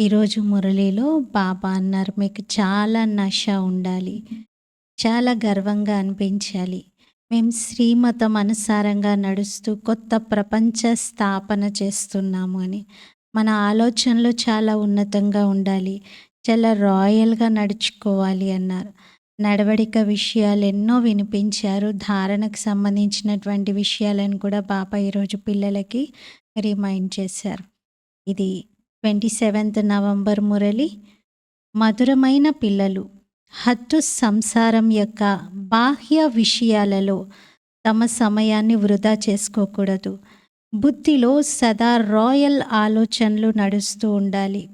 ఈరోజు మురళిలో బాబా అన్నారు మీకు చాలా నష ఉండాలి. చాలా గర్వంగా అనిపించాలి. మేము శ్రీమతం అనుసారంగా నడుస్తూ కొత్త ప్రపంచ స్థాపన చేస్తున్నాము అని. మన ఆలోచనలు చాలా ఉన్నతంగా ఉండాలి. చాలా రాయల్గా నడుచుకోవాలి అన్నారు. నడవడిక విషయాలు ఎన్నో వినిపించారు. ధారణకు సంబంధించినటువంటి విషయాలను కూడా బాబా ఈరోజు పిల్లలకి రిమైండ్ చేశారు. ఇది ట్వంటీ సెవెంత్ నవంబర్ మురళి మధురమైన పిల్లలు. హద్దు సంసారం యొక్క బాహ్య విషయాలలో తమ సమయాన్ని వృధా చేసుకోకూడదు. బుద్ధిలో సదా రాయల్ ఆలోచనలు నడుస్తూ ఉండాలి.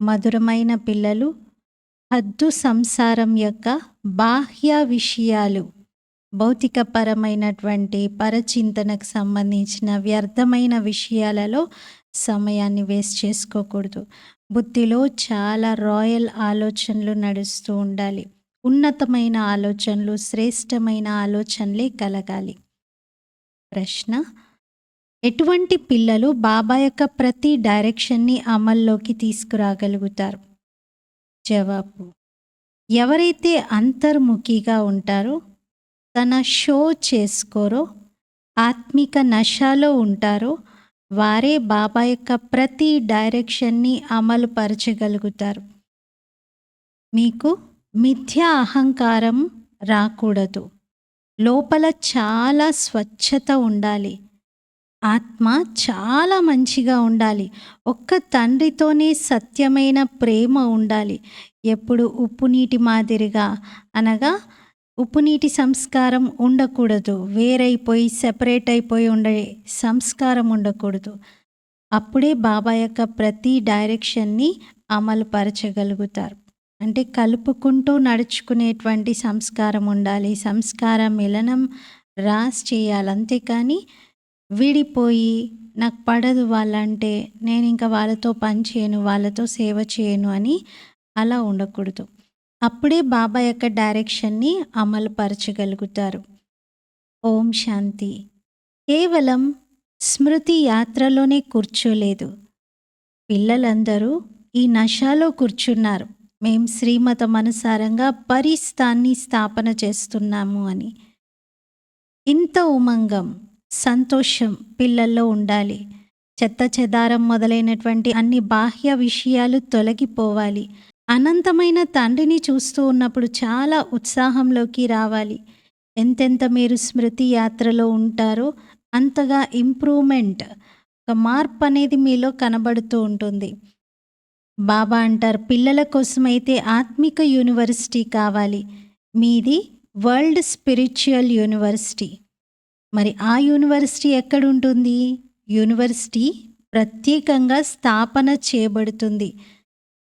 మధురమైన పిల్లలు హద్దు సంసారం యొక్క బాహ్య విషయాలు భౌతికపరమైనటువంటి పరచింతనకు సంబంధించిన వ్యర్థమైన విషయాలలో సమయాన్ని వేస్ట్ చేసుకోకూడదు. బుద్ధిలో చాలా రాయల్ ఆలోచనలు నడుస్తూ ఉండాలి. ఉన్నతమైన ఆలోచనలు శ్రేష్టమైన ఆలోచనలే కలగాలి. ప్రశ్న ఎటువంటి పిల్లలు బాబా యొక్క ప్రతి డైరెక్షన్ని అమల్లోకి తీసుకురాగలుగుతారు? జవాబు ఎవరైతే అంతర్ముఖిగా ఉంటారో తన షో చేసుకోరో ఆత్మిక నశాలో ఉంటారో వారే బాబా యొక్క ప్రతి డైరెక్షన్ని అమలు పరచగలుగుతారు మీకు మిథ్య అహంకారం రాకూడదు. లోపల చాలా స్వచ్ఛత ఉండాలి. ఆత్మ చాలా మంచిగా ఉండాలి. ఒక్క తండ్రితోనే సత్యమైన ప్రేమ ఉండాలి. ఎప్పుడు ఉప్పు నీటి మాదిరిగా అనగా ఉప్పు నీటి సంస్కారం ఉండకూడదు. వేరైపోయి సెపరేట్ అయిపోయి ఉండే సంస్కారం ఉండకూడదు. అప్పుడే బాబా యొక్క ప్రతి డైరెక్షన్ని అమలు పరచగలుగుతారు అంటే కలుపుకుంటూ నడుచుకునేటువంటి సంస్కారం ఉండాలి. సంస్కారం మిలనం రాస్ చేయాలి. అంతేకాని విడిపోయి నాకు పడదు వాళ్ళంటే నేను ఇంకా వాళ్ళతో పని చేయను వాళ్ళతో సేవ చేయను అని అలా ఉండకూడదు. అప్పుడే బాబా యొక్క డైరెక్షన్ని అమలు పరచగలుగుతారు ఓం శాంతి. కేవలం స్మృతి యాత్రలోనే కూర్చోలేదు. పిల్లలందరూ ఈ నశాలో కూర్చున్నారు. మేం శ్రీమతం అనుసారంగా పరిస్థాన్ని స్థాపన చేస్తున్నాము అని. ఇంత ఉమంగం సంతోషం పిల్లల్లో ఉండాలి. చెత్త చెదారం మొదలైనటువంటి అన్ని బాహ్య విషయాలు తొలగిపోవాలి. అనంతమైన తండ్రిని చూస్తూ ఉన్నప్పుడు చాలా ఉత్సాహంలోకి రావాలి. ఎంతెంత మీరు స్మృతి యాత్రలో ఉంటారో అంతగా ఇంప్రూవ్మెంట్ ఒక మార్పు అనేది మీలో కనబడుతూ ఉంటుంది. బాబా అంటారు పిల్లల కోసమైతే ఆత్మిక యూనివర్సిటీ కావాలి. మీది వరల్డ్ స్పిరిచువల్ యూనివర్సిటీ. మరి ఆ యూనివర్సిటీ ఎక్కడుంటుంది? యూనివర్సిటీ ప్రత్యేకంగా స్థాపన చేయబడుతుంది.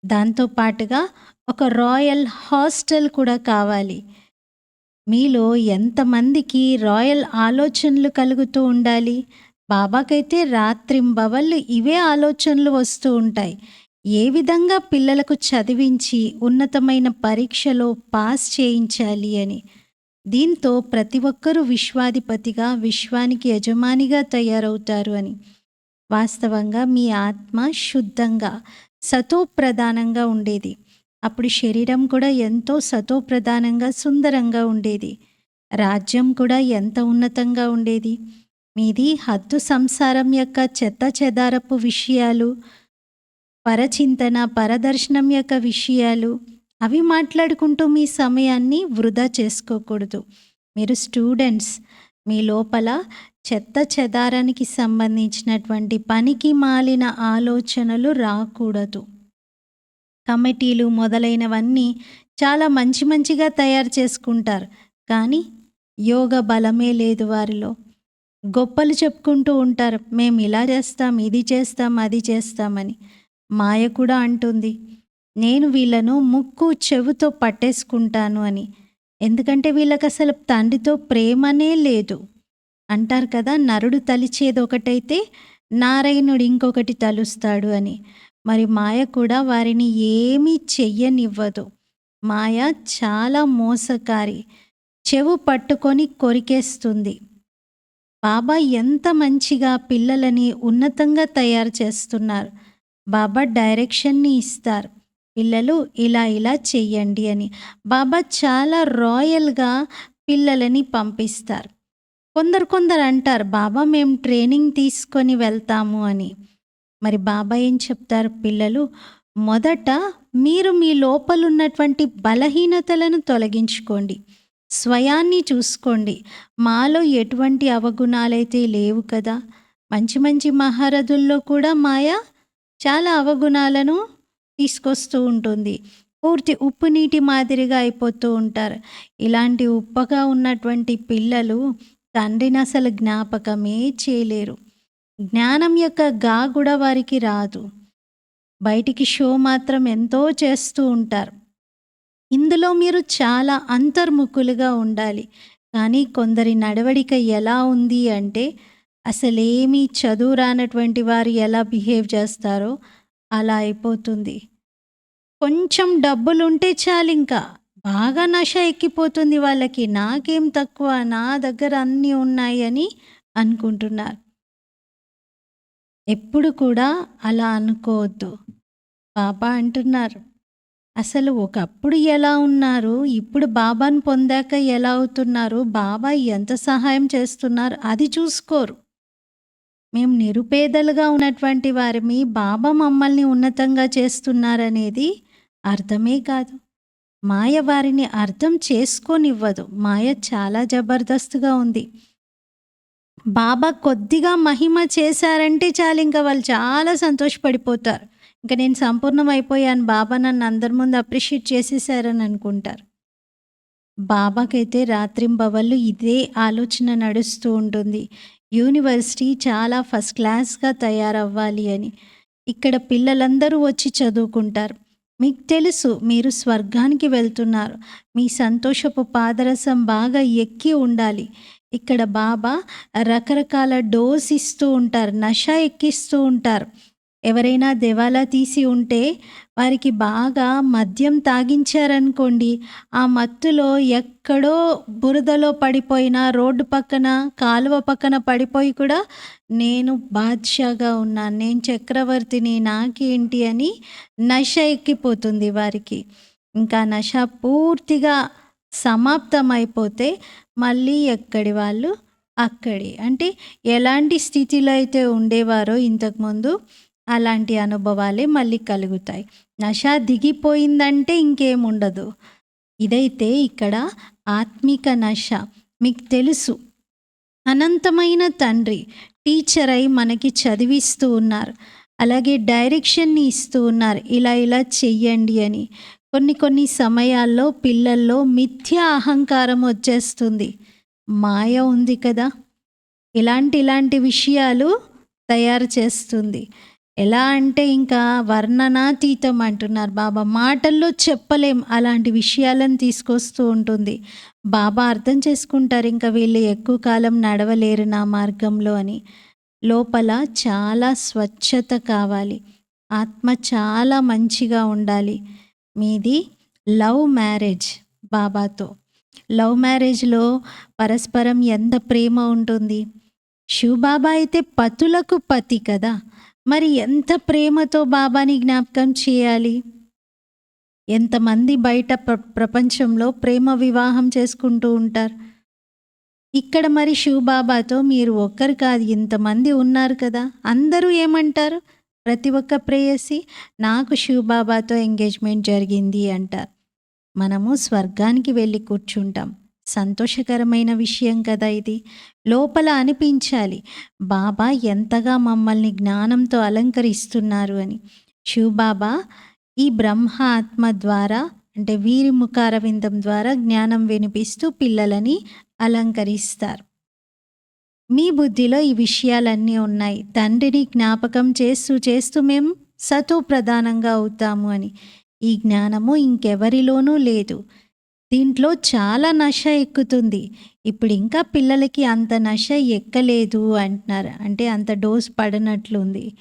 దాంతో పాటుగా ఒక రాయల్ హాస్టల్ కూడా కావాలి. మీలో ఎంతమందికి రాయల్ ఆలోచనలు కలుగుతూ ఉండాలి? బాబాకైతే రాత్రింబవళ్ళు ఇవే ఆలోచనలు వస్తూ ఉంటాయి. ఏ విధంగా పిల్లలకు చదివించి ఉన్నతమైన పరీక్షలో పాస్ చేయించాలి అని? దీంతో ప్రతి ఒక్కరూ విశ్వాధిపతిగా విశ్వానికి యజమానిగా తయారవుతారు అని. వాస్తవంగా మీ ఆత్మ శుద్ధంగా సతోప్రధానంగా ఉండేది. అప్పుడు శరీరం కూడా ఎంతో సతోప్రధానంగా సుందరంగా ఉండేది. రాజ్యం కూడా ఎంత ఉన్నతంగా ఉండేది. మీది హద్దు సంసారం యొక్క చెత్త చెదారపు విషయాలు పరచింతన పరదర్శనం యొక్క విషయాలు అవి మాట్లాడుకుంటూ మీ సమయాన్ని వృధా చేసుకోకూడదు. మీరు స్టూడెంట్స్ మీ లోపల చెత్త చెదారానికి సంబంధించినటువంటి పనికి మాలిన ఆలోచనలు రాకూడదు. కమిటీలు మొదలైనవన్నీ చాలా మంచి మంచిగా తయారు చేసుకుంటారు. కానీ యోగ బలమే లేదు వారిలో. గొప్పలు చెప్పుకుంటూ ఉంటారు మేము ఇలా చేస్తాం ఇది చేస్తాం అది చేస్తామని. మాయ కూడా అంటుంది నేను వీళ్ళను ముక్కు చెవుతో పట్టేసుకుంటాను అని. ఎందుకంటే వీళ్ళకి అసలు తండ్రితో ప్రేమనే లేదు. అంటారు కదా నరుడు తలిచేది ఒకటైతే నారాయణుడు ఇంకొకటి తలుస్తాడు అని. మరి మాయ కూడా వారిని ఏమీ చెయ్యనివ్వదు. మాయ చాలా మోసకారి. చెవు పట్టుకొని కొరికేస్తుంది. బాబా ఎంత మంచిగా పిల్లలని ఉన్నతంగా తయారు చేస్తున్నారు. బాబా డైరెక్షన్ని ఇస్తారు. పిల్లలు ఇలా ఇలా చెయ్యండి అని. బాబా చాలా రాయల్గా పిల్లలని పంపిస్తారు. కొందరు కొందరు అంటారు బాబా మేము ట్రైనింగ్ తీసుకొని వెళ్తాము అని. మరి బాబా ఏం చెప్తారు? పిల్లలు మొదట మీరు మీ లోపలున్నటువంటి బలహీనతలను తొలగించుకోండి. స్వయాన్ని చూసుకోండి. మాలో ఎటువంటి అవగుణాలైతే లేవు కదా. మంచి మంచి మహారథుల్లో కూడా మాయ చాలా అవగుణాలను తీసుకొస్తూ ఉంటుంది. పూర్తి ఉప్పు నీటి మాదిరిగా అయిపోతూ ఉంటారు. ఇలాంటి ఉప్పగా ఉన్నటువంటి పిల్లలు తండ్రిని అసలు జ్ఞాపకమే చేయలేరు. జ్ఞానం యొక్క గా కూడా వారికి రాదు. బయటికి షో మాత్రం ఎంతో చేస్తూ ఉంటారు. ఇందులో మీరు చాలా అంతర్ముఖులుగా ఉండాలి. కానీ కొందరి నడవడిక ఎలా ఉంది అంటే అసలేమీ చదువు రానటువంటి వారు ఎలా బిహేవ్ చేస్తారో అలా అయిపోతుంది. కొంచెం డబ్బులుంటే చాలు ఇంకా బాగా నష ఎక్కిపోతుంది వాళ్ళకి. నాకేం తక్కువ? నా దగ్గర అన్నీ ఉన్నాయి అని అనుకుంటున్నారు. ఎప్పుడు కూడా అలా అనుకోవద్దు. బాబా అంటున్నారు. అసలు ఒకప్పుడు ఎలా ఉన్నారు? ఇప్పుడు బాబాను పొందాక ఎలా అవుతున్నారు? బాబా ఎంత సహాయం చేస్తున్నారు? అది చూసుకోరు. మేము నిరుపేదలుగా ఉన్నటువంటి వారిమి బాబా మమ్మల్ని ఉన్నతంగా చేస్తున్నారనేది అర్థమే కాదు. మాయ వారిని అర్థం చేసుకోనివ్వదు. మాయ చాలా జబర్దస్త్గా ఉంది. బాబా కొద్దిగా మహిమ చేశారంటే చాలు ఇంకా వాళ్ళు చాలా సంతోషపడిపోతారు. ఇంకా నేను సంపూర్ణం అయిపోయాను బాబా నన్ను అందరి ముందు అప్రిషియేట్ చేసేసారని అనుకుంటారు. బాబాకైతే రాత్రింబవళ్ళు ఇదే ఆలోచన నడుస్తూ ఉంటుంది. యూనివర్సిటీ చాలా ఫస్ట్ క్లాస్గా తయారవ్వాలి అని. ఇక్కడ పిల్లలందరూ వచ్చి చదువుకుంటారు. మీకు తెలుసు మీరు స్వర్గానికి వెళ్తున్నారు. మీ సంతోషపు పాదరసం బాగా ఎక్కి ఉండాలి. ఇక్కడ బాబా రకరకాల డోస్ ఇస్తూ ఉంటారు నష ఎక్కిస్తూ ఉంటారు. ఎవరైనా దివాలా తీసి ఉంటే వారికి బాగా మద్యం తాగించారనుకోండి ఆ మత్తులో ఎక్కడో బురదలో పడిపోయిన రోడ్డు పక్కన కాలువ పక్కన పడిపోయి కూడా నేను బాద్షాగా ఉన్నాను నేను చక్రవర్తిని నాకేంటి అని నష ఎక్కిపోతుంది వారికి. ఇంకా నష పూర్తిగా సమాప్తం అయిపోతే మళ్ళీ ఎక్కడి వాళ్ళు? అక్కడి. అంటే ఎలాంటి స్థితిలో అయితే ఉండేవారో ఇంతకుముందు అలాంటి అనుభవాలే మళ్ళీ కలుగుతాయి. నష దిగిపోయిందంటే ఇంకేముండదు. ఇదైతే ఇక్కడ ఆత్మిక నష. మీకు తెలుసు. అనంతమైన తండ్రి టీచర్ అయి మనకి చదివిస్తూ ఉన్నారు. అలాగే డైరెక్షన్ని ఇస్తూ ఉన్నారు. ఇలా ఇలా చెయ్యండి అని. కొన్ని కొన్ని సమయాల్లో పిల్లల్లో మిథ్య అహంకారం వచ్చేస్తుంది. మాయ ఉంది కదా. ఇలాంటి ఇలాంటి విషయాలు తయారు చేస్తుంది. ఎలా అంటే ఇంకా వర్ణనాతీతం అంటున్నారు బాబా. మాటల్లో చెప్పలేం అలాంటి విషయాలను తీసుకొస్తూ ఉంటుంది. బాబా అర్థం చేసుకుంటారు ఇంకా వీళ్ళు ఎక్కువ కాలం నడవలేరు నా మార్గంలో అని. లోపల చాలా స్వచ్ఛత కావాలి. ఆత్మ చాలా మంచిగా ఉండాలి. మీది లవ్ మ్యారేజ్ బాబాతో. లవ్ మ్యారేజ్లో పరస్పరం ఎంత ప్రేమ ఉంటుంది. శివబాబా అయితే పతులకు పతి కదా. మరి ఎంత ప్రేమతో బాబాని జ్ఞాపకం చేయాలి? ఎంతమంది బయట ప్ర ప్రపంచంలో ప్రేమ వివాహం చేసుకుంటూ ఉంటారు? ఇక్కడ మరి శివబాబాతో మీరు ఒక్కరు కాదు ఇంతమంది ఉన్నారు కదా. అందరూ ఏమంటారు? ప్రతి ఒక్క ప్రేయసి నాకు శివబాబాతో ఎంగేజ్మెంట్ జరిగింది అంటారు. మనము స్వర్గానికి వెళ్ళి కూర్చుంటాం. సంతోషకరమైన విషయం కదా ఇది. లోపల అనిపించాలి బాబా ఎంతగా మమ్మల్ని జ్ఞానంతో అలంకరిస్తున్నారు అని. శివబాబా ఈ బ్రహ్మ ఆత్మ ద్వారా అంటే వీరి ముఖారవిందం ద్వారా జ్ఞానం వినిపిస్తూ పిల్లలని అలంకరిస్తారు. మీ బుద్ధిలో ఈ విషయాలన్నీ ఉన్నాయి. తండ్రిని జ్ఞాపకం చేస్తూ చేస్తూ మేము సతో ప్రధానంగా అవుతాము అని. ఈ జ్ఞానము ఇంకెవరిలోనూ లేదు. దీంట్లో చాలా నష ఎక్కుతుంది. ఇప్పుడు ఇంకా పిల్లలకి అంత నష ఎక్కలేదు అంటున్నారు. అంటే అంత డోస్ పడనట్లుంది.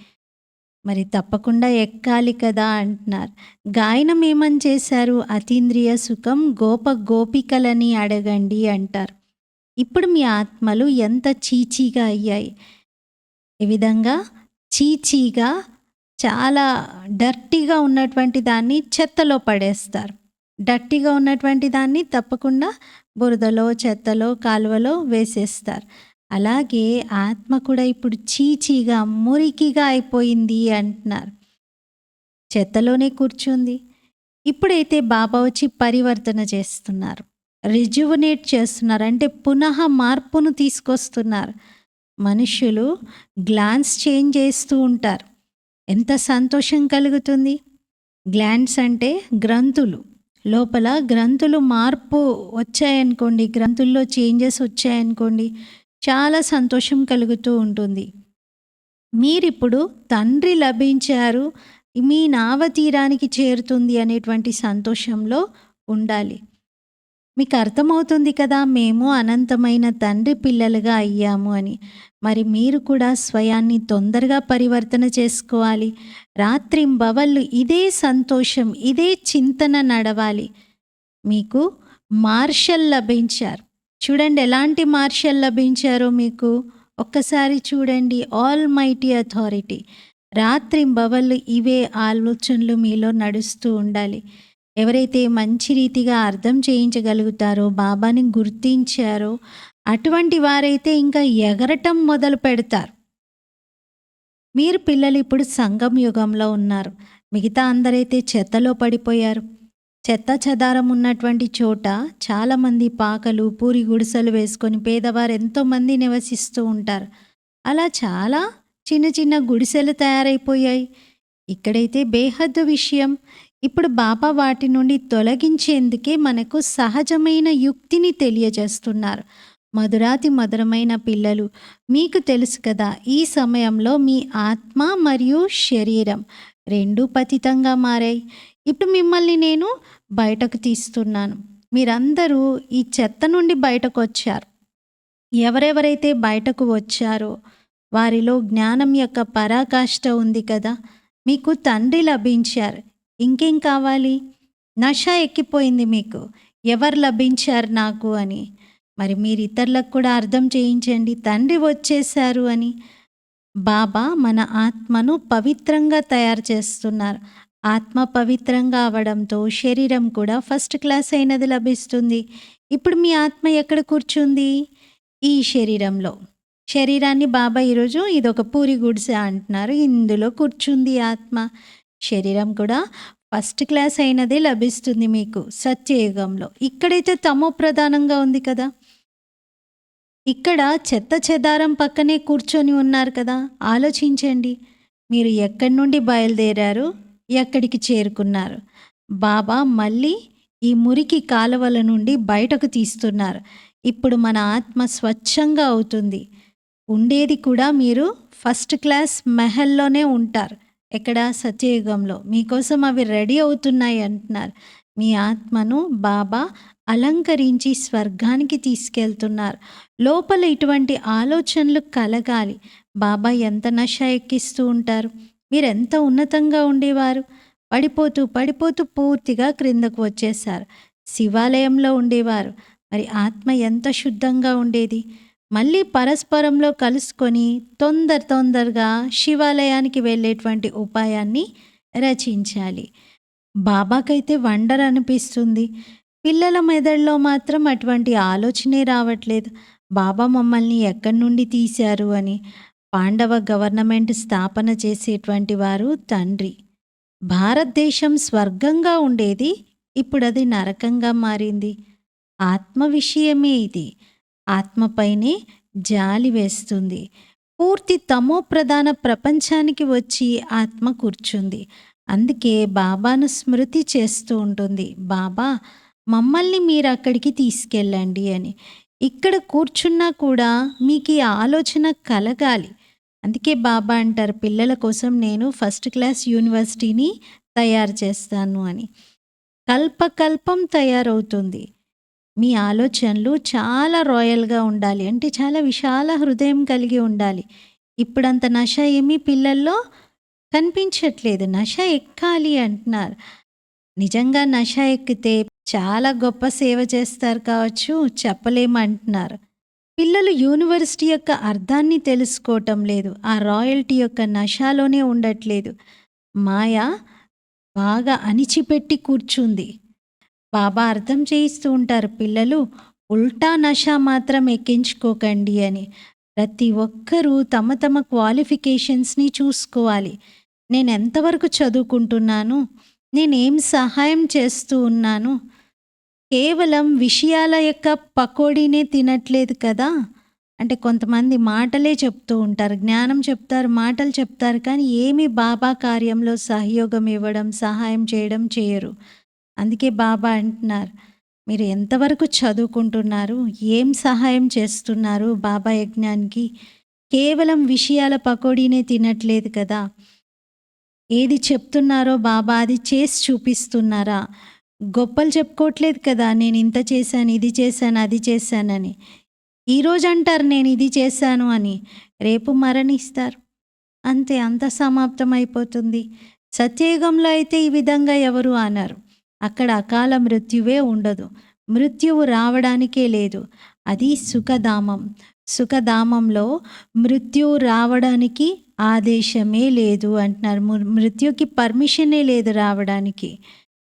మరి తప్పకుండా ఎక్కాలి కదా అంటున్నారు. గాయనం ఏమని చేశారు? అతీంద్రియ సుఖం గోప గోపికలని అడగండి అంటారు. ఇప్పుడు మీ ఆత్మలు ఎంత చీచీగా అయ్యాయి? ఈ విధంగా చీచీగా చాలా డర్టీగా ఉన్నటువంటి దాన్ని చెత్తలో పడేస్తారు. డట్టిగా ఉన్నటువంటి దాన్ని తప్పకుండా బురదలో, చెత్తలో, కాలువలో వేసేస్తారు. అలాగే ఆత్మ కూడా ఇప్పుడు చీచీగా, మురికిగా అయిపోయింది అంటున్నారు. చెత్తలోనే కూర్చుంది. ఇప్పుడైతే బాబా వచ్చి పరివర్తన చేస్తున్నారు. రిజువనేట్ చేస్తున్నారు. అంటే పునః మార్పును తీసుకొస్తున్నారు. మనుషులు గ్లాన్స్ చేంజ్ చేస్తూ ఉంటారు. ఎంత సంతోషం కలుగుతుంది. గ్లాండ్స్ అంటే గ్రంథులు. లోపల గ్రంథులు మార్పు వచ్చాయనుకోండి, గ్రంథుల్లో చేంజెస్ వచ్చాయనుకోండి, చాలా సంతోషం కలుగుతూ ఉంటుంది. మీరిప్పుడు తండ్రి లభించారు. మీ నావ తీరానికి చేరుతుంది అనేటువంటి సంతోషంలో ఉండాలి. మీకు అర్థమవుతుంది కదా! మేము అనంతమైన తండ్రి పిల్లలుగా అయ్యాము అని. మరి మీరు కూడా స్వయాన్ని తొందరగా పరివర్తన చేసుకోవాలి. రాత్రింబవళ్ళు ఇదే సంతోషం, ఇదే చింతన నడవాలి. మీకు మార్షల్ లభించారు. చూడండి ఎలాంటి మార్షల్ లభించారో మీకు. ఒక్కసారి చూడండి ఆల్‌మైటీ అథారిటీ. రాత్రింబవళ్ళు ఇవే ఆలోచనలు మీలో నడుస్తూ ఉండాలి. ఎవరైతే మంచి రీతిగా అర్థం చేయించగలుగుతారో, బాబాని గుర్తించారో, అటువంటి వారైతే ఇంకా ఎగరటం మొదలు పెడతారు. మీరు పిల్లలు ఇప్పుడు సంఘం యుగంలో ఉన్నారు. మిగతా అందరైతే చెత్తలో పడిపోయారు. చెత్త చెదారం ఉన్నటువంటి చోట చాలామంది పాకలు, పూరి గుడిసెలు వేసుకొని పేదవారు ఎంతోమంది నివసిస్తూ ఉంటారు. అలా చాలా చిన్న చిన్న గుడిసెలు తయారైపోయాయి. ఇక్కడైతే బేహద్దు విషయం. ఇప్పుడు బాబా వాటి నుండి తొలగించేందుకే మనకు సహజమైన యుక్తిని తెలియజేస్తున్నారు. మధురాతి మధురమైన పిల్లలు మీకు తెలుసు కదా! ఈ సమయంలో మీ ఆత్మ మరియు శరీరం రెండూ పతితంగా మారాయి. ఇప్పుడు మిమ్మల్ని నేను బయటకు తీస్తున్నాను. మీరందరూ ఈ చెత్త నుండి బయటకొచ్చారు. ఎవరెవరైతే బయటకు వచ్చారో వారిలో జ్ఞానం యొక్క పరాకాష్ఠ ఉంది కదా! మీకు తండ్రి లభించారు. ఇంకేం కావాలి? నష ఎక్కిపోయింది మీకు. ఎవరు లభించారు నాకు అని. మరి మీరు ఇతరులకు కూడా అర్థం చేయించండి. తండ్రి వచ్చేశారు అని. బాబా మన ఆత్మను పవిత్రంగా తయారు చేస్తున్నారు. ఆత్మ పవిత్రంగా అవ్వడంతో శరీరం కూడా ఫస్ట్ క్లాస్ అయినది లభిస్తుంది. ఇప్పుడు మీ ఆత్మ ఎక్కడ కూర్చుంది? ఈ శరీరంలో. శరీరాన్ని బాబా ఈరోజు ఇదొక పూరి గుడిసె అంటున్నారు. ఇందులో కూర్చుంది ఆత్మ. శరీరం కూడా ఫస్ట్ క్లాస్ అయినదే లభిస్తుంది మీకు సత్యయుగంలో. ఇక్కడైతే తమో ప్రధానంగా ఉంది కదా! ఇక్కడ చెత్త చెదారం పక్కనే కూర్చొని ఉన్నారు కదా! ఆలోచించండి. మీరు ఎక్కడి నుండి బయలుదేరారు? ఎక్కడికి చేరుకున్నారు? బాబా మళ్ళీ ఈ మురికి కాలువల నుండి బయటకు తీస్తున్నారు. ఇప్పుడు మన ఆత్మ స్వచ్ఛంగా అవుతుంది. ఉండేది కూడా మీరు ఫస్ట్ క్లాస్ మెహల్‌లోనే ఉంటారు. ఎక్కడ? సత్యయుగంలో. మీకోసం అవి రెడీ అవుతున్నాయి అంటున్నారు. మీ ఆత్మను బాబా అలంకరించి స్వర్గానికి తీసుకెళ్తున్నారు. లోపల ఇటువంటి ఆలోచనలు కలగాలి. బాబా ఎంత నష ఎక్కిస్తూ ఉంటారు. మీరెంత ఉన్నతంగా ఉండేవారు. పడిపోతూ, పడిపోతూ పూర్తిగా క్రిందకు వచ్చేశారు. శివాలయంలో ఉండేవారు. మరి ఆత్మ ఎంత శుద్ధంగా ఉండేది. మళ్ళీ పరస్పరంలో కలుసుకొని తొందర తొందరగా శివాలయానికి వెళ్ళేటువంటి ఉపాయాన్ని రచించాలి. బాబాకైతే వండర్ అనిపిస్తుంది. పిల్లల మెదడులో మాత్రం అటువంటి ఆలోచనే రావట్లేదు. బాబా మమ్మల్ని ఎక్కడి నుండి తీశారు అని. పాండవ గవర్నమెంట్ స్థాపన చేసేటువంటి వారు తండ్రి. భారతదేశం స్వర్గంగా ఉండేది. ఇప్పుడది నరకంగా మారింది. ఆత్మ విషయమే ఇది. ఆత్మపైనే జాలి వేస్తుంది. పూర్తి తమో ప్రధాన ప్రపంచానికి వచ్చి ఆత్మ కూర్చుంది. అందుకే బాబాను స్మృతి చేస్తూ ఉంటుంది. బాబా మమ్మల్ని మీరు అక్కడికి తీసుకెళ్ళండి అని. ఇక్కడ కూర్చున్నా కూడా మీకీ ఆలోచన కలగాలి. అందుకే బాబా అంటారు పిల్లల కోసం నేను ఫస్ట్ క్లాస్ యూనివర్సిటీని తయారు చేస్తాను అని. కల్పకల్పం తయారవుతుంది. మీ ఆలోచనలు చాలా రాయల్‌గా ఉండాలి. అంటే చాలా విశాల హృదయం కలిగి ఉండాలి. ఇప్పుడంత నష ఏమీ పిల్లల్లో కనిపించట్లేదు. నష ఎక్కాలి అంటున్నారు. నిజంగా నష ఎక్కితే చాలా గొప్ప సేవ చేస్తారు కావచ్చు. చెప్పలేమంటున్నారు. పిల్లలు యూనివర్సిటీ యొక్క అర్థాన్ని తెలుసుకోవటం లేదు. ఆ రాయల్టీ యొక్క నషాలోనే ఉండట్లేదు. మాయ బాగా అణిచిపెట్టి కూర్చుంది. బాబా అర్థం చేయిస్తూ ఉంటారు పిల్లలు ఉల్టా నష మాత్రం ఎక్కించుకోకండి అని. ప్రతి ఒక్కరూ తమ తమ క్వాలిఫికేషన్స్‌ని చూసుకోవాలి. నేను ఎంతవరకు చదువుకుంటున్నాను? నేనేం సహాయం చేస్తూ ఉన్నాను? కేవలం విషయాల యొక్క పకోడీనే తినట్లేదు కదా! అంటే కొంతమంది మాటలే చెప్తూ ఉంటారు. జ్ఞానం చెప్తారు, మాటలు చెప్తారు కానీ ఏమి బాబా కార్యంలో సహయోగం ఇవ్వడం, సహాయం చేయడం చేయరు. అందుకే బాబా అంటున్నారు, మీరు ఎంతవరకు చదువుకుంటున్నారు? ఏం సహాయం చేస్తున్నారు బాబా యజ్ఞానికి? కేవలం విషయాల పకోడీనే తినట్లేదు కదా! ఏది చెప్తున్నారో బాబా అది చేసి చూపిస్తున్నారా? గొప్పలు చెప్పుకోవట్లేదు కదా! నేను ఇంత చేశాను, ఇది చేశాను, అది చేశానని. ఈరోజు అంటారు నేను ఇది చేశాను అని. రేపు మరణిస్తారు. అంతే అంత సమాప్తం అయిపోతుంది. సత్యయుగంలో అయితే ఈ విధంగా ఎవరు అన్నారు అక్కడ అకాల మృత్యువే ఉండదు. మృత్యువు రావడానికే లేదు. అది సుఖధామం. సుఖధామంలో మృత్యువు రావడానికి ఆదేశమే లేదు అంటున్నారు. మృత్యుకి పర్మిషనే లేదు రావడానికి.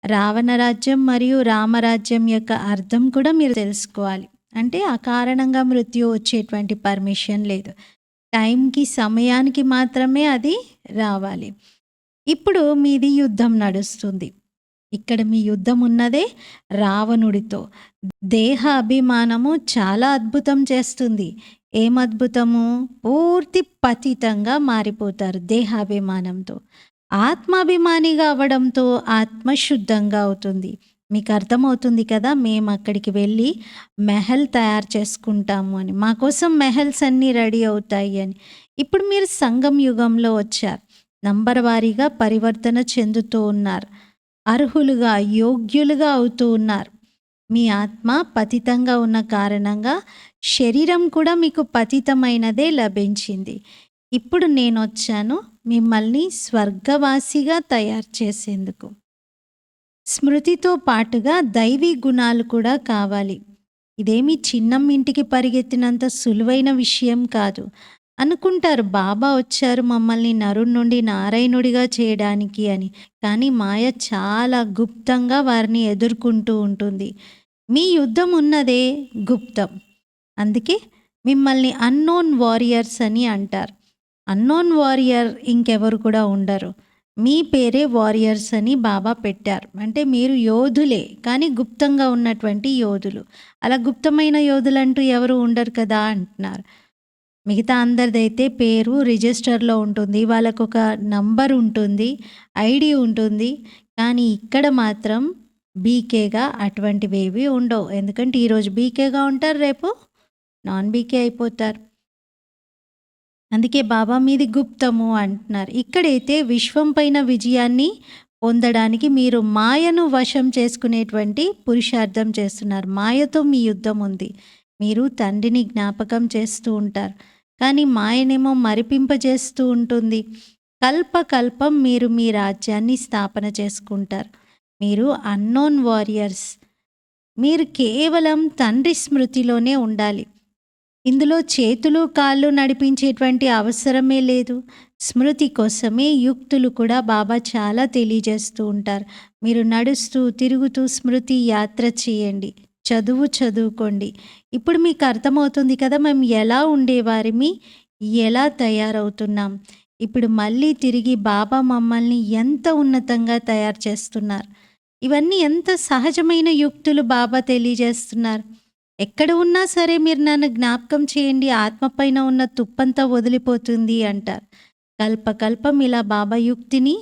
రావణ రాజ్యం మరియు రామరాజ్యం యొక్క అర్థం కూడా మీరు తెలుసుకోవాలి. అంటే అకారణంగా మృత్యు వచ్చేటువంటి పర్మిషన్ లేదు. టైంకి, సమయానికి మాత్రమే అది రావాలి. ఇప్పుడు మీది యుద్ధం నడుస్తుంది. ఇక్కడ మీ యుద్ధం ఉన్నదే రావణుడితో. దేహ అభిమానము చాలా అద్భుతం చేస్తుంది. ఏం అద్భుతము? పూర్తి పతితంగా మారిపోతారు దేహాభిమానంతో. ఆత్మాభిమానిగా అవ్వడంతో ఆత్మ శుద్ధంగా అవుతుంది. మీకు అర్థమవుతుంది కదా! మేము అక్కడికి వెళ్ళి మెహల్ తయారు చేసుకుంటాము అని. మా కోసం మెహల్స్ అన్నీ రెడీ అవుతాయి అని. ఇప్పుడు మీరు సంగం యుగంలో వచ్చారు. నంబర్ వారీగా పరివర్తన చెందుతూ ఉన్నారు. అర్హులుగా, యోగ్యులుగా అవుతూ ఉన్నారు. మీ ఆత్మ పతితంగా ఉన్న కారణంగా శరీరం కూడా మీకు పతితమైనదే లభించింది. ఇప్పుడు నేను వచ్చాను మిమ్మల్ని స్వర్గవాసిగా తయారు చేసేందుకు. స్మృతితో పాటుగా దైవీ గుణాలు కూడా కావాలి. ఇదేమి చిన్నం ఇంటికి పరిగెత్తినంత సులువైన విషయం కాదు. అనుకుంటారు బాబా వచ్చారు మమ్మల్ని నరుడి నుండి నారాయణుడిగా చేయడానికి అని. కానీ మాయ చాలా గుప్తంగా వారిని ఎదుర్కొంటూ ఉంటుంది. మీ యుద్ధం ఉన్నదే గుప్తం. అందుకే మిమ్మల్ని అన్నోన్ వారియర్స్ అని అంటారు. అన్నోన్ వారియర్ ఇంకెవరు కూడా ఉండరు. మీ పేరే వారియర్స్ అని బాబా పెట్టారు. అంటే మీరు యోధులే కానీ గుప్తంగా ఉన్నటువంటి యోధులు. అలా గుప్తమైన యోధులంటూ ఎవరు ఉండరు కదా! అంటున్నారు. మిగతా అందరిదైతే పేరు రిజిస్టర్‌లో ఉంటుంది. వాళ్ళకు ఒక నంబర్ ఉంటుంది. ఐడి ఉంటుంది. కానీ ఇక్కడ మాత్రం బీకేగా అటువంటివేవి ఉండవు. ఎందుకంటే ఈరోజు బీకేగా ఉంటారు. రేపు నాన్ బీకే అయిపోతారు. అందుకే బాబా మీది గుప్తము అంటున్నారు. ఇక్కడైతే విశ్వం పైన విజయాన్ని పొందడానికి మీరు మాయను వశం చేసుకునేటువంటి పురుషార్థం చేస్తున్నారు. మాయతో మీ యుద్ధం ఉంది. మీరు తండ్రిని జ్ఞాపకం చేస్తూ ఉంటారు. కానీ మాయనేమో మరిపింపజేస్తూ ఉంటుంది. కల్పకల్పం మీరు మీ రాజ్యాన్ని స్థాపన చేసుకుంటారు. మీరు అన్నోన్ వారియర్స్. మీరు కేవలం తండ్రి స్మృతిలోనే ఉండాలి. ఇందులో చేతులు, కాళ్ళు నడిపించేటువంటి అవసరమే లేదు. స్మృతి కోసమే యుక్తులు కూడా బాబా చాలా తెలియజేస్తూ ఉంటారు. మీరు నడుస్తూ, తిరుగుతూ స్మృతి యాత్ర చేయండి. చదువు చదువుకోండి. ఇప్పుడు మీకు అర్థమవుతుంది కదా! మేము ఎలా ఉండేవారిమి? ఎలా తయారవుతున్నాం? ఇప్పుడు మళ్ళీ తిరిగి బాబా మమ్మల్ని ఎంత ఉన్నతంగా తయారు చేస్తున్నారు. ఇవన్నీ ఎంత సహజమైన యుక్తులు బాబా తెలియజేస్తున్నారు. ఎక్కడ ఉన్నా సరే మీరు నన్ను జ్ఞాపకం చేయండి. ఆత్మ పైన ఉన్న తుప్పంతా వదిలిపోతుంది అంటారు. కల్పకల్పం ఇలా బాబా యుక్తిని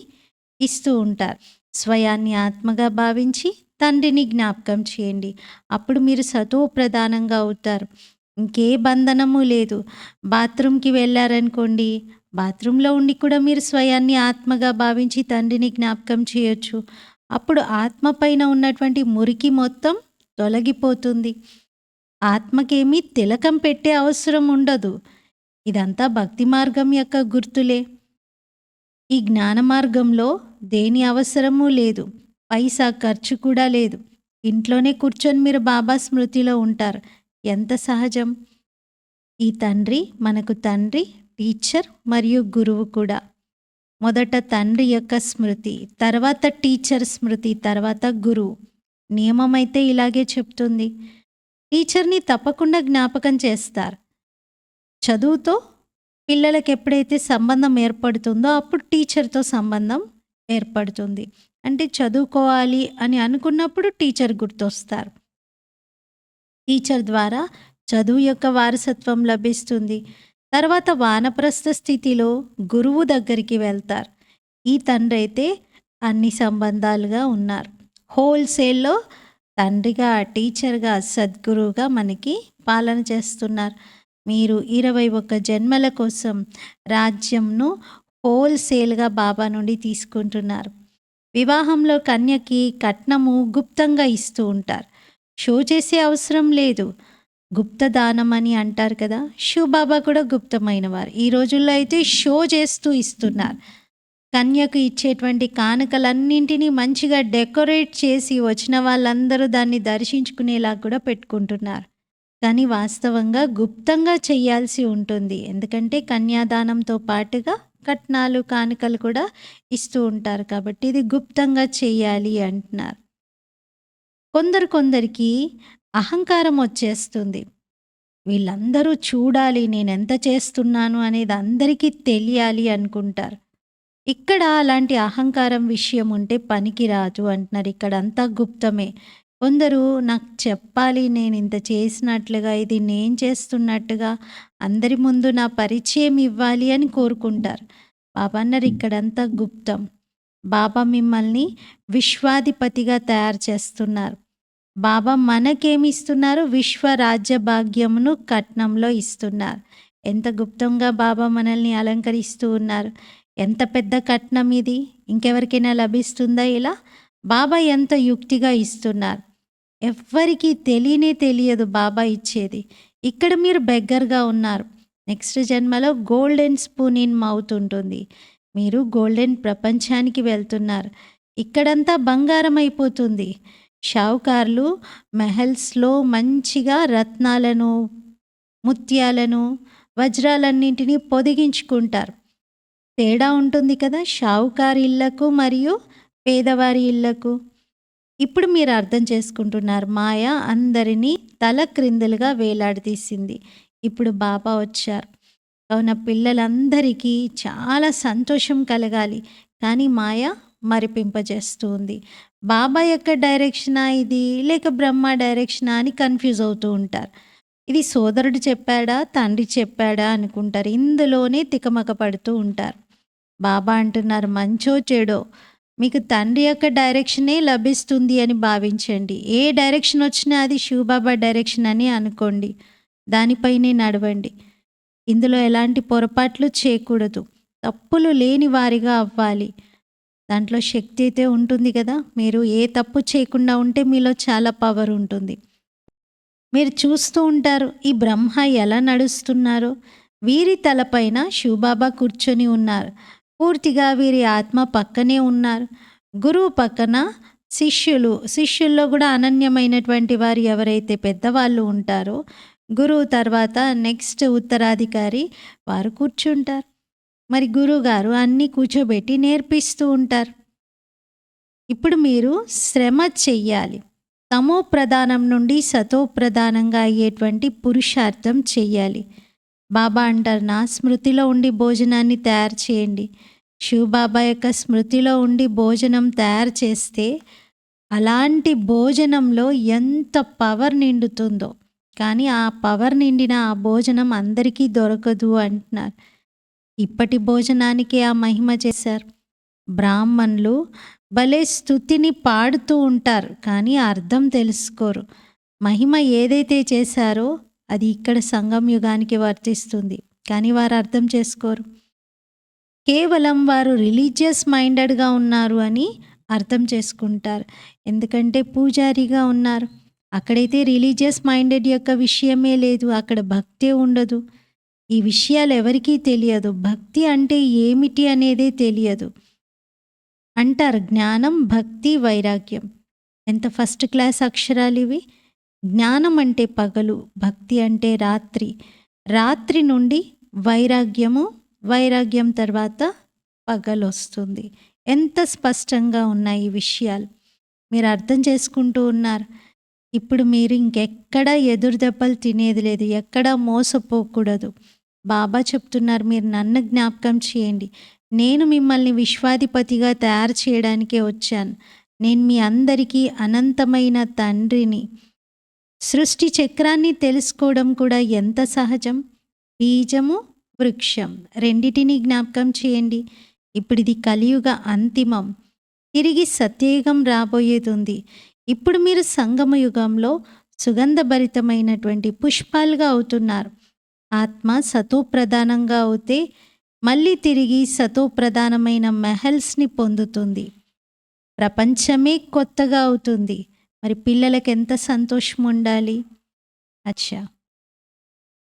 ఇస్తూ ఉంటారు. స్వయాన్ని ఆత్మగా భావించి తండ్రిని జ్ఞాపకం చేయండి. అప్పుడు మీరు సతో ప్రధానంగా అవుతారు. ఇంకే బంధనము లేదు. బాత్రూమ్‌కి వెళ్ళారనుకోండి బాత్రూంలో ఉండి కూడా మీరు స్వయాన్ని ఆత్మగా భావించి తండ్రిని జ్ఞాపకం చేయొచ్చు. అప్పుడు ఆత్మ పైన ఉన్నటువంటి మురికి మొత్తం తొలగిపోతుంది. ఆత్మకేమీ తిలకం పెట్టే అవసరం ఉండదు. ఇదంతా భక్తి మార్గం యొక్క గుర్తులే. ఈ జ్ఞాన మార్గంలో దేని అవసరమూ లేదు. పైసా ఖర్చు కూడా లేదు. ఇంట్లోనే కూర్చొని మీరు బాబా స్మృతిలో ఉంటారు. ఎంత సహజం. ఈ తండ్రి మనకు తండ్రి, టీచర్ మరియు గురువు కూడా. మొదట తండ్రి యొక్క స్మృతి తర్వాత టీచర్ స్మృతి తర్వాత గురువు నియమం అయితే ఇలాగే చెప్తుంది టీచర్ని తప్పకుండా జ్ఞాపకం చేస్తారు చదువుతో పిల్లలకి ఎప్పుడైతే సంబంధం ఏర్పడుతుందో అప్పుడు టీచర్తో సంబంధం ఏర్పడుతుంది అంటే చదువుకోవాలి అని అనుకున్నప్పుడు టీచర్ గుర్తొస్తారు. టీచర్ ద్వారా చదువు యొక్క వారసత్వం లభిస్తుంది. తర్వాత వానప్రస్థ స్థితిలో గురువు దగ్గరికి వెళ్తారు. ఈ తండ్రి అయితే అన్ని సంబంధాలుగా ఉన్నారు. హోల్సేల్లో తండ్రిగా టీచర్గా సద్గురువుగా మనకి పాలన చేస్తున్నారు. మీరు ఇరవై ఒక్క జన్మల కోసం రాజ్యంను హోల్సేల్గా బాబా నుండి తీసుకుంటున్నారు. వివాహంలో కన్యకి కట్నము గుప్తంగా ఇస్తూ ఉంటారు. షో చేసే అవసరం లేదు. గుప్తదానం అని అంటారు కదా షూ బాబా కూడా గుప్తమైన వారు ఈ రోజుల్లో అయితే షో చేస్తూ ఇస్తున్నారు. కన్యకు ఇచ్చేటువంటి కానుకలన్నింటినీ మంచిగా డెకరేట్ చేసి వచ్చిన వాళ్ళందరూ దాన్ని దర్శించుకునేలా కూడా పెట్టుకుంటున్నారు. కానీ వాస్తవంగా గుప్తంగా చేయాల్సి ఉంటుంది. ఎందుకంటే కన్యాదానంతో పాటుగా కట్నాలు కానుకలు కూడా ఇస్తూ ఉంటారు కాబట్టి ఇది గుప్తంగా చేయాలి అంటున్నారు. కొందరు కొందరికి అహంకారం వచ్చేస్తుంది. వీళ్ళందరూ చూడాలి నేను ఎంత చేస్తున్నాను అనేది అందరికీ తెలియాలి అనుకుంటారు. ఇక్కడ అలాంటి అహంకారం విషయం ఉంటే పనికి రాదు అంటున్నారు. ఇక్కడ అంతా గుప్తమే. కొందరు నాకు చెప్పాలి నేను ఇంత చేసినట్లుగా ఇది నేను చేస్తున్నట్టుగా అందరి ముందు నా పరిచయం ఇవ్వాలి అని కోరుకుంటారు. బాబా అన్నారు ఇక్కడంతా గుప్తం. బాబా మిమ్మల్ని విశ్వాధిపతిగా తయారు చేస్తున్నారు. బాబా మనకేమి ఇస్తున్నారు? విశ్వ రాజ్య భాగ్యమును కట్నంలో ఇస్తున్నారు. ఎంత గుప్తంగా బాబా మనల్ని అలంకరిస్తూ ఉన్నారు. ఎంత పెద్ద కట్నం ఇది? ఇంకెవరికైనా లభిస్తుందా ఇలా? బాబా ఎంత యుక్తిగా ఇస్తున్నారు? ఎవ్వరికీ తెలియనే తెలియదు బాబా ఇచ్చేది. ఇక్కడ మీరు బెగ్గర్గా ఉన్నారు. నెక్స్ట్ జన్మలో గోల్డెన్ స్పూన్ ఇన్ మౌత్ ఉంటుంది. మీరు గోల్డెన్ ప్రపంచానికి వెళ్తున్నారు. ఇక్కడంతా బంగారం అయిపోతుంది షావుకారులు మెహల్స్లో మంచిగా రత్నాలను ముత్యాలను వజ్రాలన్నింటినీ పొదిగించుకుంటారు. తేడా ఉంటుంది కదా షావుకారి ఇళ్ళకు మరియు పేదవారి ఇళ్ళకు. ఇప్పుడు మీరు అర్థం చేసుకుంటున్నారు మాయ అందరినీ తల క్రిందులుగా వేలాడదీసింది. ఇప్పుడు బాబా వచ్చారు. కావున పిల్లలందరికీ చాలా సంతోషం కలగాలి. కానీ మాయ మరిపింపజేస్తూ ఉంది బాబా యొక్క డైరెక్షనా ఇది? లేక బ్రహ్మ డైరెక్షనా అని కన్ఫ్యూజ్ అవుతూ ఉంటారు. ఇది సోదరుడు చెప్పాడా తండ్రి చెప్పాడా అనుకుంటారు. ఇందులోనే తికమక పడుతూ ఉంటారు. బాబా అంటున్నారు మంచో చెడో. మీకు తండ్రి యొక్క డైరెక్షనే లభిస్తుంది అని భావించండి. ఏ డైరెక్షన్ వచ్చినా అది శివబాబా డైరెక్షన్ అని అనుకోండి. దానిపైనే నడవండి. ఇందులో ఎలాంటి పొరపాట్లు చేయకూడదు. తప్పులు లేని వారిగా అవ్వాలి. దాంట్లో శక్తి అయితే ఉంటుంది కదా. మీరు ఏ తప్పు చేయకుండా ఉంటే మీలో చాలా పవర్ ఉంటుంది. మీరు చూస్తూ ఉంటారు ఈ బ్రహ్మ ఎలా నడుస్తున్నారో. వీరి తలపైన శివబాబా కూర్చొని ఉన్నారు. పూర్తిగా వీరి ఆత్మ పక్కనే ఉన్నారు. గురువు పక్కన శిష్యులు శిష్యుల్లో కూడా అనన్యమైనటువంటి వారు ఎవరైతే పెద్దవాళ్ళు ఉంటారో గురువు తర్వాత నెక్స్ట్ ఉత్తరాధికారి వారు కూర్చుంటారు. మరి గురువుగారు అన్నీ కూర్చోబెట్టి నేర్పిస్తూ ఉంటారు. ఇప్పుడు మీరు శ్రమ చెయ్యాలి. తమో ప్రధానం నుండి సతో ప్రధానంగా అయ్యేటువంటి పురుషార్థం చెయ్యాలి. బాబా అంటారు నా స్మృతిలో ఉండి భోజనాన్ని తయారు చేయండి. శివబాబా యొక్క స్మృతిలో ఉండి భోజనం తయారు చేస్తే అలాంటి భోజనంలో ఎంత పవర్ నిండుతుందో. కానీ ఆ పవర్ నిండిన ఆ భోజనం అందరికీ దొరకదు అంటున్నారు. ఇప్పటి భోజనానికి ఆ మహిమ చేశారు. బ్రాహ్మణులు భలే స్థుతిని పాడుతూ ఉంటారు కానీ అర్థం తెలుసుకోరు. మహిమ ఏదైతే చేశారో అది ఇక్కడ సంఘం యుగానికి వర్తిస్తుంది. కానీ వారు అర్థం చేసుకోరు. కేవలం వారు రిలీజియస్ మైండెడ్గా ఉన్నారు అని అర్థం చేసుకుంటారు. ఎందుకంటే పూజారిగా ఉన్నారు. అక్కడైతే రిలీజియస్ మైండెడ్ యొక్క విషయమే లేదు. అక్కడ భక్తే ఉండదు. ఈ విషయాలు ఎవరికీ తెలియదు. భక్తి అంటే ఏమిటి అనేదే తెలియదు. అంటారు జ్ఞానం భక్తి వైరాగ్యం. ఎంత ఫస్ట్ క్లాస్ అక్షరాలు ఇవి? జ్ఞానం అంటే పగలు భక్తి అంటే రాత్రి రాత్రి నుండి వైరాగ్యము వైరాగ్యం తర్వాత పగలొస్తుంది. ఎంత స్పష్టంగా ఉన్నాయి ఈ విషయాలు. మీరు అర్థం చేసుకుంటూ ఉన్నారు. ఇప్పుడు మీరు ఇంకెక్కడ ఎదురు దెబ్బలు తినేది లేదు. ఎక్కడ మోసపోకూడదు. బాబా చెప్తున్నారు మీరు నన్ను జ్ఞాపకం చేయండి. నేను మిమ్మల్ని విశ్వాధిపతిగా తయారు చేయడానికే వచ్చాను. నేను మీ అందరికీ అనంతమైన తండ్రిని. సృష్టి చక్రాన్ని తెలుసుకోవడం కూడా ఎంత సహజం. బీజము, వృక్షం రెండిటిని జ్ఞాపకం చేయండి. ఇప్పుడు ఇది కలియుగ అంతిమం. తిరిగి సత్యయుగం రాబోయేదుంది. ఇప్పుడు మీరు సంగమ యుగంలో సుగంధభరితమైనటువంటి పుష్పాలుగా అవుతున్నారు. ఆత్మ సతోప్రధానంగా అవుతే మళ్ళీ తిరిగి సతోప్రధానమైన మెహల్స్‌ని పొందుతుంది. ప్రపంచమే కొత్తగా అవుతుంది. మరి పిల్లలకెంత సంతోషముండాలి. అచ్చా!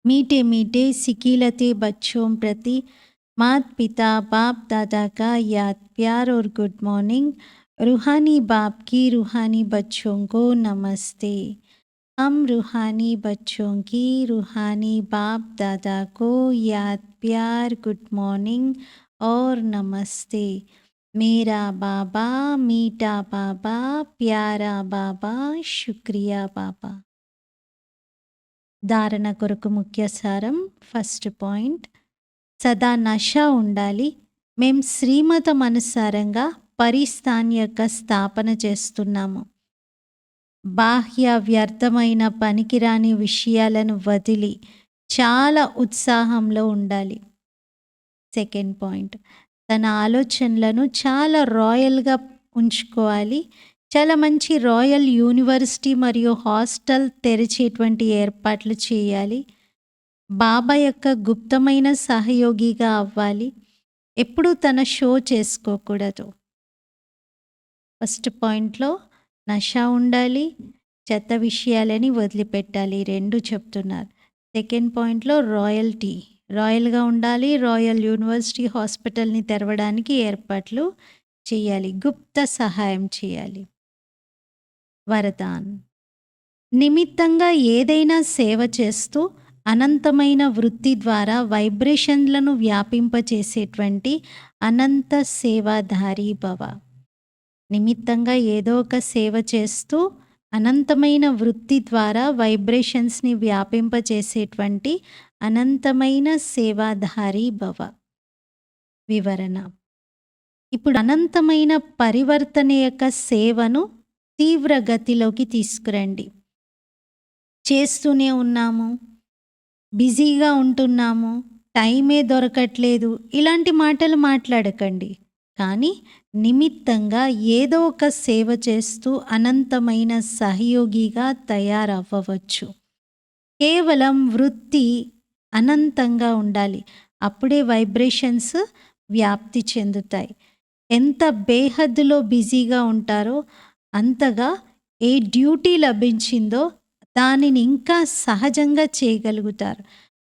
मीठे मीठे सिकीलते बच्चों प्रति माता-पिता बाप-दादा का याद प्यार और गुड मॉर्निंग रूहानी बाप की रूहानी बच्चों को नमस्ते हम रूहानी बच्चों की रूहानी बाप-दादा को याद प्यार गुड मॉर्निंग और नमस्ते मेरा बाबा मीठा बाबा प्यारा बाबा शुक्रिया बाबा ధారణ కొరకు ముఖ్య సారం ఫస్ట్ పాయింట్ సదా నష ఉండాలి. మేం శ్రీమతం అనుసారంగా పరిస్థాన్ యొక్క స్థాపన చేస్తున్నాము. బాహ్య వ్యర్థమైన పనికిరాని విషయాలను వదిలి చాలా ఉత్సాహంలో ఉండాలి. సెకండ్ పాయింట్ తన ఆలోచనలను చాలా రాయల్‌గా ఉంచుకోవాలి. చాలా మంచి రాయల్ యూనివర్సిటీ మరియు హాస్టల్ తెరిచేటువంటి ఏర్పాట్లు చేయాలి. బాబా యొక్క గుప్తమైన సహయోగిగా అవ్వాలి. ఎప్పుడూ తన షో చేసుకోకూడదు. ఫస్ట్ పాయింట్‌లో నష ఉండాలి. చెత్త విషయాలని వదిలిపెట్టాలి. రెండు చెప్తున్నారు. సెకండ్ పాయింట్‌లో రాయల్టీ రాయల్‌గా ఉండాలి. రాయల్ యూనివర్సిటీ హాస్పిటల్‌ని తెరవడానికి ఏర్పాట్లు చేయాలి. గుప్త సహాయం చేయాలి. వరదాన్ నిమిత్తంగా ఏదైనా సేవ చేస్తూ అనంతమైన వృత్తి ద్వారా వైబ్రేషన్‌లను వ్యాపింపచేసేటువంటి అనంత సేవాధారి భవ. నిమిత్తంగా ఏదో ఒక సేవ చేస్తూ అనంతమైన వృత్తి ద్వారా వైబ్రేషన్స్‌ని వ్యాపింపచేసేటువంటి అనంతమైన సేవాధారి భవ. వివరణ ఇప్పుడు అనంతమైన పరివర్తన యొక్క సేవను తీవ్ర గతిలోకి తీసుకురండి. చేస్తూనే ఉన్నాము. బిజీగా ఉంటున్నాము. టైమే దొరకట్లేదు. ఇలాంటి మాటలు మాట్లాడకండి. కానీ నిమిత్తంగా ఏదో ఒక సేవ చేస్తూ అనంతమైన సహయోగిగా తయారవ్వవచ్చు. కేవలం వృత్తి అనంతంగా ఉండాలి. అప్పుడే వైబ్రేషన్స్ వ్యాప్తి చెందుతాయి. ఎంత బేహద్దులో బిజీగా ఉంటారో అంతగా ఏ డ్యూటీ లభించిందో దానిని ఇంకా సహజంగా చేయగలుగుతారు.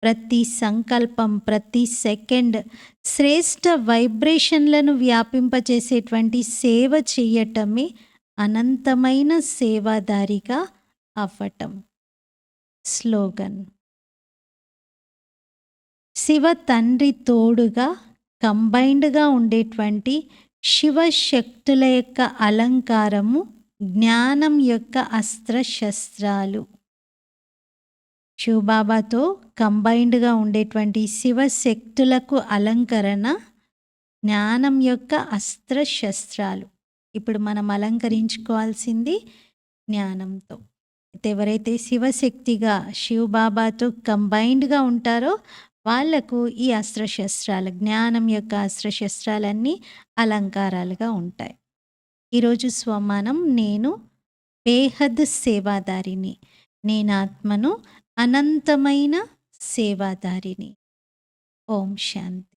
ప్రతి సంకల్పం, ప్రతి సెకండ్ శ్రేష్ఠ వైబ్రేషన్‌లను వ్యాపింపచేసేటువంటి సేవ చేయటమే అనంతమైన సేవాదారిగా అవ్వటం. స్లోగన్ శివ తండ్రి తోడుగా కంబైన్డ్‌గా ఉండేటువంటి శివశక్తుల యొక్క అలంకారము జ్ఞానం యొక్క అస్త్ర శస్త్రాలు. శివబాబాతో కంబైన్డ్‌గా ఉండేటువంటి శివశక్తులకు అలంకరణ జ్ఞానం యొక్క అస్త్ర శస్త్రాలు. ఇప్పుడు మనం అలంకరించుకోవాల్సింది జ్ఞానంతో. అయితే ఎవరైతే శివశక్తిగా శివబాబాతో కంబైన్డ్‌గా ఉంటారో వాళ్ళకు ఈ అస్త్రశస్త్రాలు జ్ఞానం యొక్క అస్త్రశస్త్రాలన్నీ అలంకారాలుగా ఉంటాయి. ఈరోజు స్వమానం నేను బేహద్ సేవాదారిని. నేనాత్మను అనంతమైన సేవాదారిని. ఓం శాంతి.